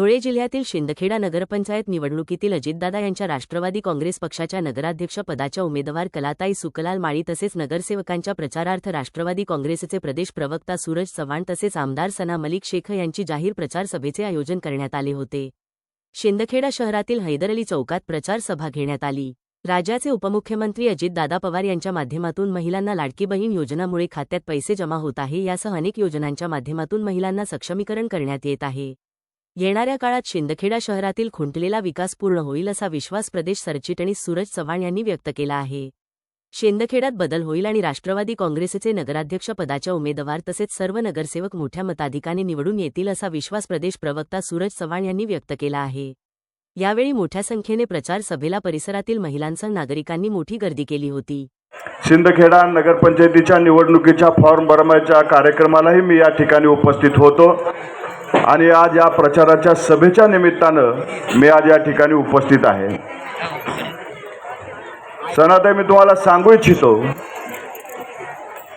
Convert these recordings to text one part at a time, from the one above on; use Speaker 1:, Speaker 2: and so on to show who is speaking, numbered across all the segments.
Speaker 1: धुळे जिल्ह्यातील शिंदखेडा नगरपंचायत निवडणुकीतील अजितदादा यांच्या राष्ट्रवादी काँग्रेस पक्षाच्या नगराध्यक्ष पदाच्या उमेदवार कलाताई सुकलाल माळी तसेच नगरसेवकांच्या प्रचारार्थ राष्ट्रवादी काँग्रेसचे प्रदेश प्रवक्ता सूरज चव्हाण तसेच आमदार सना मलिक शेख यांची जाहीर प्रचार सभेचे आयोजन करण्यात आले होते. शिंदखेडा शहरातील हैदर अली चौकात प्रचार सभा घेण्यात आली. राज्याचे उपमुख्यमंत्री अजितदादा पवार यांच्या माध्यमातून महिलांना लाडकी बहीण योजनामुळे खात्यात पैसे जमा होत आहे यासह अनेक योजनांच्या माध्यमातून महिलांना सक्षमीकरण करण्यात येत आहे. येणाऱ्या काळात शिंदखेडा शहरातील खुंटलेला विकास पूर्ण होईल असा विश्वास प्रदेश सरचिटणीस सूरज चव्हाण यांनी व्यक्त केला आहे. शिंदखेडात बदल होईल आणि राष्ट्रवादी काँग्रेसचे नगराध्यक्ष पदाच्या उमेदवार तसेच सर्व नगरसेवक मोठ्या मताधिकाने निवडून येतील असा विश्वास प्रदेश प्रवक्ता सूरज चव्हाण यांनी व्यक्त केला आहे. यावेळी मोठ्या संख्येने प्रचार सभेला परिसरातील महिलांसह नागरिकांनी मोठी गर्दी केली होती.
Speaker 2: शिंदखेडा नगरपंचायतीच्या निवडणुकीच्या फॉर्म भरण्याच्या कार्यक्रमालाही मी या ठिकाणी उपस्थित होतो. आणि आज या प्रचाराच्या सभेच्या निमित्तानं मी आज या ठिकाणी उपस्थित आहे. सनाताई मी तुम्हाला सांगू इच्छितो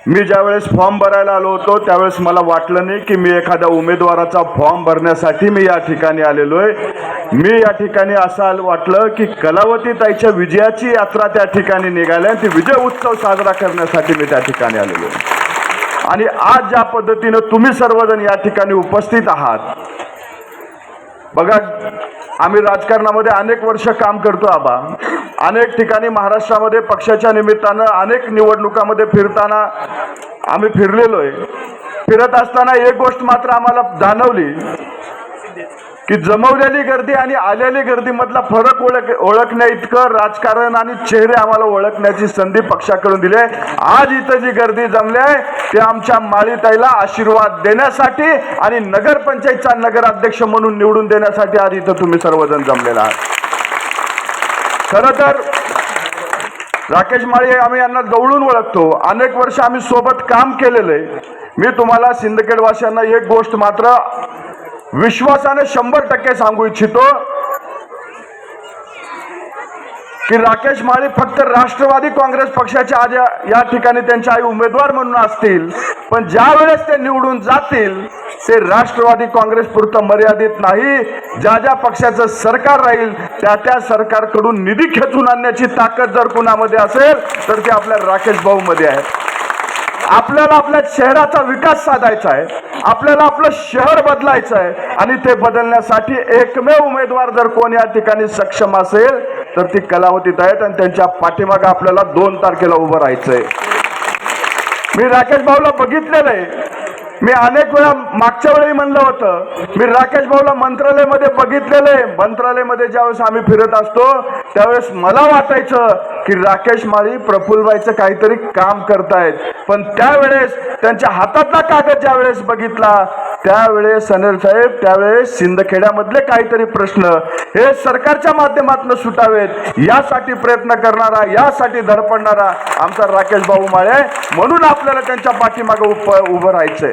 Speaker 2: मी ज्यावेळेस फॉर्म भरायला आलो होतो त्यावेळेस मला वाटलं नाही की मी एखाद्या उमेदवाराचा फॉर्म भरण्यासाठी मी या ठिकाणी आलेलो आहे. मी या ठिकाणी असं वाटलं की कलावती ताईच्या विजयाची यात्रा त्या ठिकाणी निघाली आणि ती विजय उत्सव साजरा करण्यासाठी मी त्या ठिकाणी आलेलो आहे. आणि आज ज्या पद्धतीनं तुम्ही सर्वजण या ठिकाणी उपस्थित आहात बघा आम्ही राजकारणामध्ये अनेक वर्ष काम करतो आबा. अनेक ठिकाणी महाराष्ट्रामध्ये पक्षाच्या निमित्तानं अनेक निवडणुकामध्ये फिरताना आम्ही फिरलेलो आहे फिरत असताना एक गोष्ट मात्र आम्हाला जाणवली. की जमवलेली गर्दी आणि आलेली गर्दीमधला फरक ओळख ओळखण्या इतकं राजकारण आणि चेहरे आम्हाला ओळखण्याची संधी पक्षाकडून दिली आहे. आज इथं जी गर्दी जमली आहे ते आमच्या माळीताईला आशीर्वाद देण्यासाठी आणि नगरपंचायतचा नगराध्यक्ष म्हणून निवडून देण्यासाठी आज इथं तुम्ही सर्वजण जमलेला आहात. खरं तर राकेश माळी आम्ही यांना जवळून ओळखतो. अनेक वर्ष आम्ही सोबत काम केलेलं आहे. मी तुम्हाला सिंदखेडवासियांना एक गोष्ट मात्र विश्वासाने शंभर टक्के सांगू इच्छितो की राकेश माळी फक्त राष्ट्रवादी काँग्रेस पक्षाच्या आज या या ठिकाणी त्यांचे आई उमेदवार म्हणून असतील पण ज्या वेळेस ते निवडून जातील ते राष्ट्रवादी काँग्रेस पुरतं मर्यादित नाही. ज्या ज्या पक्षाचं सरकार राहील त्या त्या सरकारकडून निधी खेचून आणण्याची ताकद जर कुणामध्ये असेल तर ते आपल्या राकेश भाऊ मध्ये आहे आपल्याला आपल्या शहराचा विकास साधायचा आहे. आपल्याला आपलं शहर बदलायचं आहे. आणि ते बदलण्यासाठी एकमेव उमेदवार जर कोण या ठिकाणी सक्षम असेल तर ती कलावतीत आहेत आणि त्यांच्या पाठीमागं आपल्याला दोन तारखेला उभं राहायचंय. मी राकेश भाऊला बघितलेलं आहे. मी अनेक वेळा मागच्या वेळी म्हणलं होतं. मी राकेश भाऊला मंत्रालयामध्ये बघितलेलं आहे. मंत्रालयामध्ये ज्यावेळेस आम्ही फिरत असतो त्यावेळेस मला वाटायचं की राकेश माळी प्रफुल्लबाईचं काहीतरी काम करतायत. पण त्यावेळेस त्यांच्या हातातला कागद ज्यावेळेस बघितला त्यावेळेस अनिल साहेब त्यावेळेस सिंदखेड्यामधले काहीतरी प्रश्न हे सरकारच्या माध्यमातून सुटावेत. यासाठी प्रयत्न करणारा यासाठी धडपडणारा आमचा राकेश भाऊ माळे आहे. म्हणून आपल्याला त्यांच्या पाठीमागे उप उभं राहायचंय.